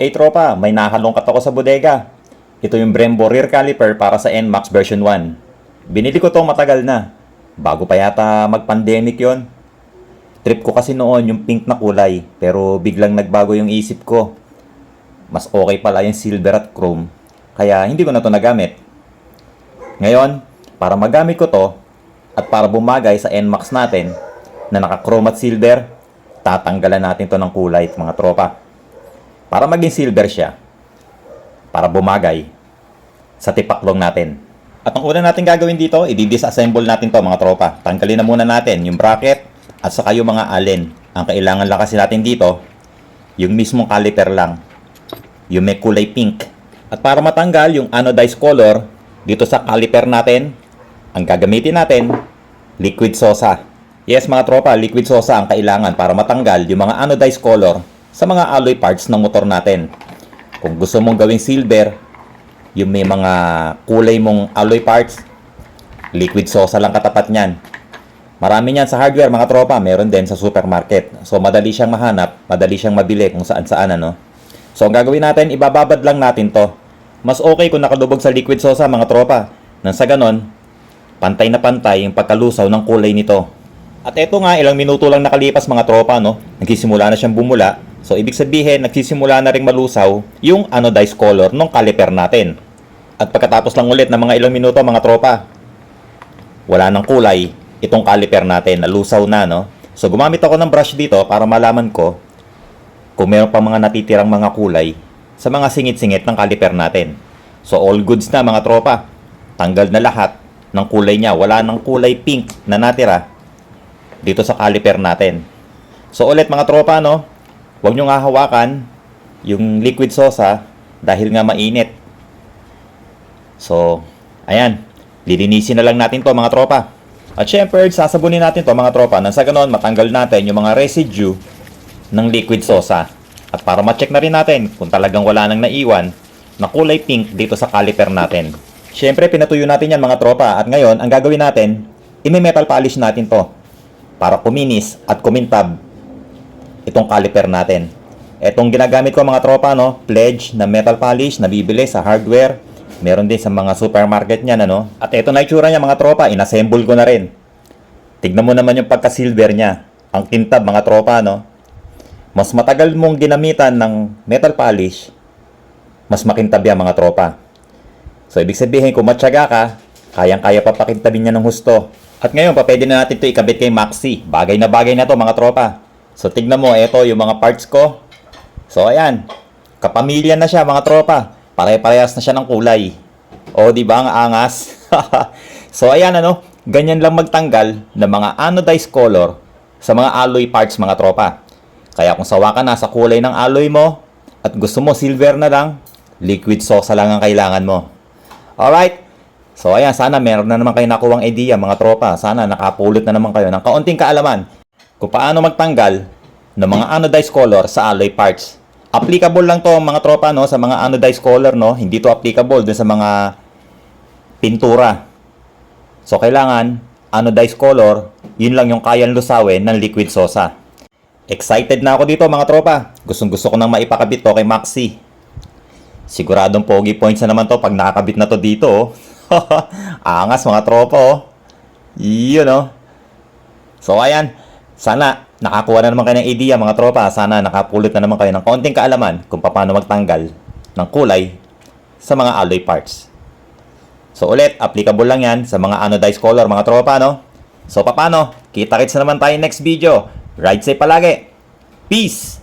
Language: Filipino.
Eh tropa, may nakalungkat ako sa bodega. Ito yung Brembo rear caliper para sa NMAX version 1. Binili ko to matagal na. Bago pa yata mag-pandemic yon. Trip ko kasi noon yung pink na kulay, pero biglang nagbago yung isip ko. Mas okay pala yung silver at chrome, kaya hindi ko na to nagamit. Ngayon, para magamit ko to, at para bumagay sa NMAX natin, na naka-chrome at silver, tatanggalan natin to ng kulay mga tropa. Para maging silver siya, para bumagay sa tipaklong natin. At ang una natin gagawin dito, i-disassemble natin to mga tropa. Tanggalin na muna natin yung bracket at saka yung mga allen. Ang kailangan lang kasi natin dito, yung mismong caliper lang. Yung may kulay pink. At para matanggal yung anodized color dito sa caliper natin, ang gagamitin natin, liquid sosa. Yes mga tropa, liquid sosa ang kailangan para matanggal yung mga anodized color sa mga alloy parts ng motor natin. Kung gusto mong gawing silver, yung may mga kulay mong alloy parts, liquid sosa lang katapat niyan. Marami niyan sa hardware mga tropa, meron din sa supermarket. So madali siyang mahanap, madali siyang mabili kung saan saan ano. So ang gagawin natin, ibababad lang natin to. Mas okay kung nakalubog sa liquid sosa mga tropa. Nang sa ganon, pantay na pantay yung pagkalusaw ng kulay nito. At eto nga, ilang minuto lang nakalipas mga tropa, no? Nagsisimula na siyang bumula. So, ibig sabihin, nagsisimula na ring malusaw yung anodized color ng caliper natin. At pagkatapos lang ulit ng mga ilang minuto mga tropa, wala nang kulay itong caliper natin, nalusaw na, no? So, gumamit ako ng brush dito para malaman ko kung meron pa mga natitirang mga kulay sa mga singit-singit ng caliper natin. So, all goods na mga tropa. Tanggal na lahat ng kulay niya. Wala nang kulay pink na natira dito sa caliper natin. So ulit mga tropa no, huwag nyo nga hawakan yung liquid sosa dahil nga mainit. So, ayan, lilinisin na lang natin to mga tropa. At syempre, sasabunin natin to mga tropa nang sa ganon matanggal natin yung mga residue ng liquid sosa. At para ma-check na rin natin kung talagang wala nang naiwan na kulay pink dito sa caliper natin. Syempre, pinatuyo natin yan mga tropa. At ngayon, ang gagawin natin, imi-metal polish natin to para kuminis at kumintab itong caliper natin. Itong ginagamit ko mga tropa, no, pledge na metal polish na bibili sa hardware. Meron din sa mga supermarket niyan, ano. At ito na itsura niya mga tropa, inassemble ko na rin. Tignan mo naman yung pagka-silver niya. Ang tintab mga tropa, no. Mas matagal mong ginamitan ng metal polish, mas makintab yan mga tropa. So, ibig sabihin, kung matyaga ka, kayang-kaya pa pakintabin niya ng husto. At ngayon, pa pwede na natin ito ikabit kay Maxi. Bagay na bagay na to mga tropa. So, tignan mo, ito yung mga parts ko. So, ayan. Kapamilya na siya mga tropa. Pare-parehas na siya ng kulay. O, di ba? Ang angas. so, ayan ano. Ganyan lang magtanggal ng mga anodized color sa mga alloy parts mga tropa. Kaya kung sawa ka na sa kulay ng alloy mo at gusto mo silver na lang, liquid sosa lang ang kailangan mo. Alright? So ayan, sana meron na naman kayo nakuwang idea mga tropa. Sana nakapulot na naman kayo ng kaunting kaalaman kung paano magtanggal ng mga anodized color sa alloy parts. Applicable lang to mga tropa no sa mga anodized color no, hindi to applicable dun sa mga pintura. So kailangan anodized color, yun lang yung kayang lusawin ng liquid sosa. Excited na ako dito mga tropa. Gustong gusto ko nang maipakabit to kay Maxi. Siguradong pogi points na naman to pag nakakabit na to dito. oh. Angas mga tropa oh. Yun oh. So ayan, sana nakakuha na naman kayo ng idea mga tropa. Sana nakapulot na naman kayo ng konting kaalaman kung paano magtanggal ng kulay sa mga alloy parts. So ulit, applicable lang yan sa mga anodized color mga tropa no. So paano? Kita-kits na naman tayo next video. Ride safe palagi. Peace!